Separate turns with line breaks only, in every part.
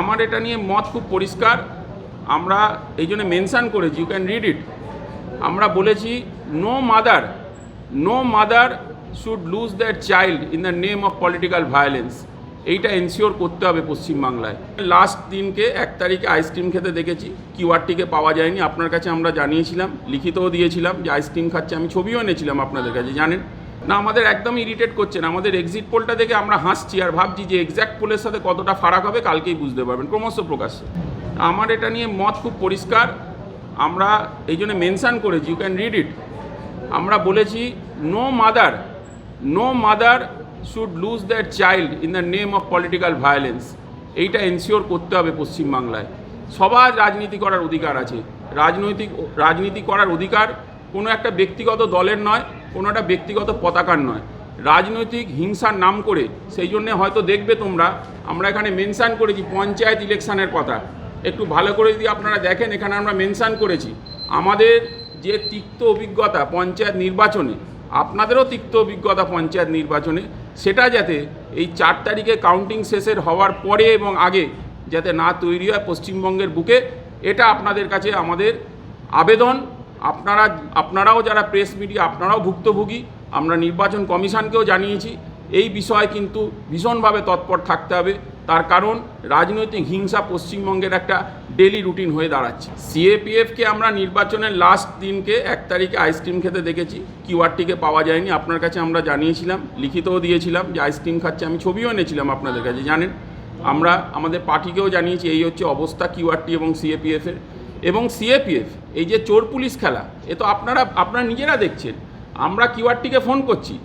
আমার এটা নিয়ে মত খুব পরিষ্কার। আমরা এই জন্য মেনশান করেছি ইউ ক্যান রিড ইট আমরা বলেছি no mother no mother should lose that child in the name of political violence এইটা এনশিওর করতে হবে পশ্চিমবাংলায়। লাস্ট দিনকে, এক তারিখে আইসক্রিম খেতে দেখেছি। কিউআরটিকে পাওয়া যায়নি। আপনার কাছে আমরা জানিয়েছিলাম, লিখিতও দিয়েছিলাম যে আইসক্রিম খাচ্ছে। আমি ছবিও এনেছিলাম আপনাদের কাছে, জানেন? না, আমাদের একদম ইরিটেট করছে না। আমাদের এক্সিট পোলটা দেখে আমরা হাসছি আর ভাবছি যে এক্স্যাক্ট পোলের সাথে কতটা ফারাক হবে কালকেই বুঝতে পারবেন, ক্রমশ প্রকাশ্যে। আমার এটা নিয়ে মত খুব পরিষ্কার। আমরা এই জন্য মেনশান করেছি ইউ ক্যান রিড ইট আমরা বলেছি no mother no mother should lose that child in the name of political violence এইটা এনশিওর করতে হবে পশ্চিমবাংলায়। সবার রাজনীতি করার অধিকার আছে। রাজনৈতিক, রাজনীতি করার অধিকার কোনো একটা ব্যক্তিগত দলের নয় কোনো একটা ব্যক্তিগত পতাকার নয়। রাজনৈতিক হিংসার নাম করে সেই জন্যে হয়তো দেখবে তোমরা, আমরা এখানে মেনশান করেছি পঞ্চায়েত ইলেকশানের কথা। একটু ভালো করে যদি আপনারা দেখেন, এখানে আমরা মেনশান করেছি। আমাদের যে তিক্ত অভিজ্ঞতা পঞ্চায়েত নির্বাচনে, আপনাদেরও তিক্ত অভিজ্ঞতা পঞ্চায়েত নির্বাচনে, সেটা যাতে এই চার তারিখে কাউন্টিং শেষের হওয়ার পরে এবং আগে যাতে না তৈরি হয় পশ্চিমবঙ্গের বুকে, এটা আপনাদের কাছে আমাদের আবেদন। আপনারা, আপনারাও যারা প্রেস মিডিয়া আপনারাও ভুক্তভোগী, আমরা নির্বাচন কমিশনকেও জানিয়েছি, এই বিষয়ে কিন্তু ভীষণভাবে তৎপর থাকতে হবে। তার কারণ, রাজনৈতিক হিংসা পশ্চিমবঙ্গের একটা ডেলি রুটিন হয়ে দাঁড়াচ্ছে। সিএপিএফকে আমরা নির্বাচনের লাস্ট দিনকে এক তারিখে আইসক্রিম খেতে দেখেছি কিউআরটিকে পাওয়া যায়নি, আপনার কাছে আমরা জানিয়েছিলাম, লিখিতও দিয়েছিলাম যে আইসক্রিম খাচ্ছে, আমি ছবিও এনেছিলাম আপনাদের কাছে, জানেন? আমরা, আমাদের পার্টিকেও জানিয়েছি, এই হচ্ছে অবস্থা কিউআরটি এবং সিএপিএফের এবং সিএপিএফ এই যে চোর পুলিশ খেলা, এ তো আপনারা আপনারা নিজেরা দেখছেন। আমরা কিউআরটিকে ফোন করছি।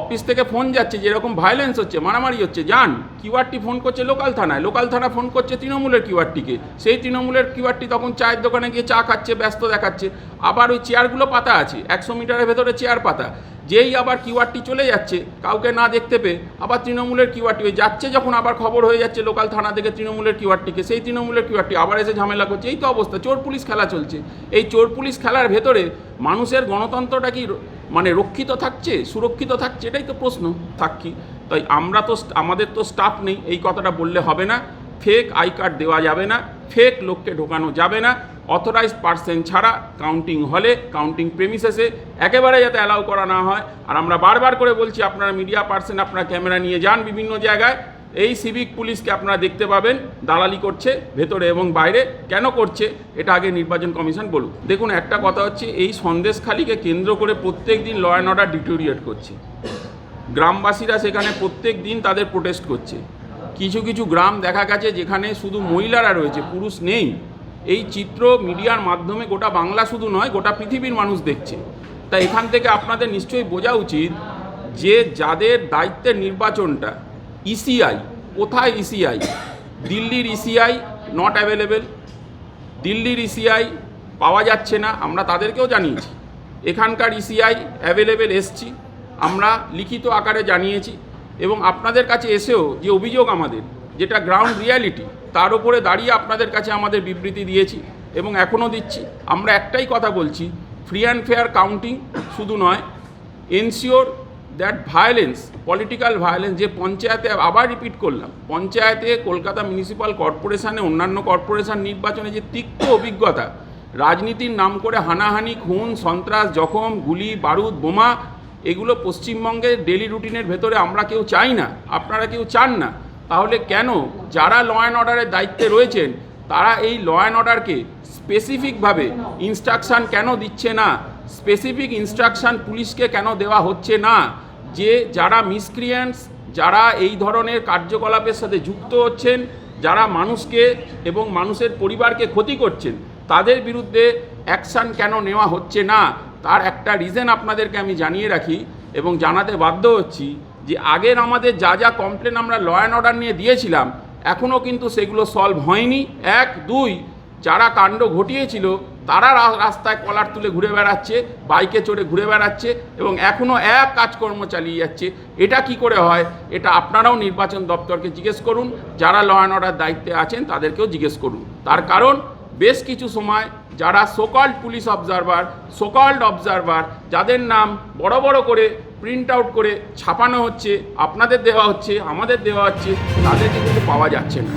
অফিস থেকে ফোন যাচ্ছে, যেরকম ভায়োলেন্স হচ্ছে, মারামারি হচ্ছে, যান। কিউআরটি ফোন করছে লোকাল থানায়, লোকাল থানা ফোন করছে তৃণমূলের কিউআরটিকে। সেই তৃণমূলের কিউআরটি তখন চায়ের দোকানে গিয়ে চা খাচ্ছে, ব্যস্ত দেখাচ্ছে। আবার ওই চেয়ারগুলো পাতা আছে, একশো মিটারের ভেতরে চেয়ার পাতা। যেই আবার কিউআরটি চলে যাচ্ছে, কাউকে না দেখতে পেয়ে আবার তৃণমূলের কিউআরটি যাচ্ছে, যখন আবার খবর হয়ে যাচ্ছে লোকাল থানা থেকে তৃণমূলের কিউআরটিকে, সেই তৃণমূলের কিউআরটি আবার এসে ঝামেলা করছে। এই তো অবস্থা, চোর পুলিশ খেলা চলছে। এই চোর পুলিশ খেলার ভেতরে মানুষের গণতন্ত্রটা কি মানে রক্ষিত থাকছে, সুরক্ষিত থাকছে? এটাই তো প্রশ্ন, থাকি তাই আমরা তো আমাদের তো স্টাফ নেই, এই কথাটা বললে হবে না। ফেক আই কার্ড দেওয়া যাবে না ফেক লোককে ঢোকানো যাবে না। অথরাইজ পার্সেন ছাড়া কাউন্টিং হলে, কাউন্টিং প্রেমিসেসে একেবারে যাতে অ্যালাউ করা না হয়। আর আমরা বারবার করে বলছি, আপনারা মিডিয়া পার্সন আপনারা ক্যামেরা নিয়ে যান বিভিন্ন জায়গায়। এই সিভিক পুলিশকে আপনারা দেখতে পাবেন, দালালি করছে ভেতরে এবং বাইরে। কেন করছে? এটা আগে নির্বাচন কমিশন বলুক। দেখুন, একটা কথা হচ্ছে, এই সন্দেশখালিকে কেন্দ্র করে প্রত্যেক দিন ল অ্যান্ড অর্ডার ডিটোরিয়েট করছে। গ্রামবাসীরা সেখানে প্রত্যেক দিন তাদের প্রোটেস্ট করছে। কিছু কিছু গ্রাম দেখা গেছে যেখানে শুধু মহিলারা রয়েছে, পুরুষ নেই। এই চিত্র মিডিয়ার মাধ্যমে গোটা বাংলা শুধু নয়, গোটা পৃথিবীর মানুষ দেখছে। তা এখান থেকে আপনাদের নিশ্চয়ই বোঝা উচিত যে যাদের দায়িত্বের নির্বাচনটা ইসিআই কোথায় ইসিআই দিল্লির ইসিআই নট অ্যাভেলেবেল দিল্লির ইসিআই পাওয়া যাচ্ছে না, আমরা তাদেরকেও জানিয়েছি। এখানকার ইসিআই অ্যাভেলেবেল এসছি, আমরা লিখিত আকারে জানিয়েছি এবং আপনাদের কাছে এসেও যে অভিযোগ আমাদের, যেটা গ্রাউন্ড রিয়ালিটি তার উপরে দাঁড়িয়ে আপনাদের কাছে আমাদের বিবৃতি দিয়েছি এবং এখনও দিচ্ছি। আমরা একটাই কথা বলছি ফ্রি অ্যান্ড ফেয়ার কাউন্টিং শুধু নয় ensure that violence political violence যে পঞ্চায়েতে আবার রিপিট করলাম, পঞ্চায়েতে কলকাতা মিউনিসিপ্যাল কর্পোরেশনে অন্যান্য কর্পোরেশন নির্বাচনে যে তিক্ত অভিজ্ঞতা, রাজনীতির নাম করে হানাহানি, খুন, সন্ত্রাস, জখম, গুলি, বারুদ, বোমা, এগুলো পশ্চিমবঙ্গের ডেলি রুটিনের ভেতরে আমরা কেউ চাই না, আপনারা কেউ চান না। তাহলে কেন যারা ল অ্যান্ড অর্ডারের দায়িত্বে রয়েছেন, তারা এই ল অ্যান্ড অর্ডারকে স্পেসিফিকভাবে ইনস্ট্রাকশান কেন দিচ্ছে না? স্পেসিফিক ইনস্ট্রাকশান পুলিশকে কেন দেওয়া হচ্ছে না? যে যারা মিসক্রিয়েন্টস যারা এই ধরনের কার্যকলাপের সাথে যুক্ত হচ্ছেন, যারা মানুষকে এবং মানুষের পরিবারকে ক্ষতি করছেন, তাদের বিরুদ্ধে অ্যাকশান কেন নেওয়া হচ্ছে না? তার একটা রিজন আপনাদেরকে আমি জানিয়ে রাখি এবং জানাতে বাধ্য হচ্ছি যে আগের আমাদের যা যা কমপ্লেন আমরা ল অ্যান্ড অর্ডার নিয়ে দিয়েছিলাম, এখনও কিন্তু সেগুলো সলভ হয়নি। এক, দুই, যারা কাণ্ড ঘটিয়েছিল, তারা রাস্তায় কলার তুলে ঘুরে বেড়াচ্ছে, বাইকে চড়ে ঘুরে বেড়াচ্ছে এবং এখনও এক কাজকর্ম চালিয়ে যাচ্ছে। এটা কি করে হয়? এটা আপনারাও নির্বাচন দপ্তরকে জিজ্ঞেস করুন। যারা ল অ্যান্ড অর্ডার দায়িত্বে আছেন, তাদেরকেও জিজ্ঞেস করুন। তার কারণ, বেশ কিছু সময় যারা so called police observer so called observer যাদের নাম বড় বড় করে প্রিন্ট আউট করে ছাপানো হচ্ছে, আপনাদের দেওয়া হচ্ছে, আমাদের দেওয়া হচ্ছে, তাদেরকে কিন্তু পাওয়া যাচ্ছে না।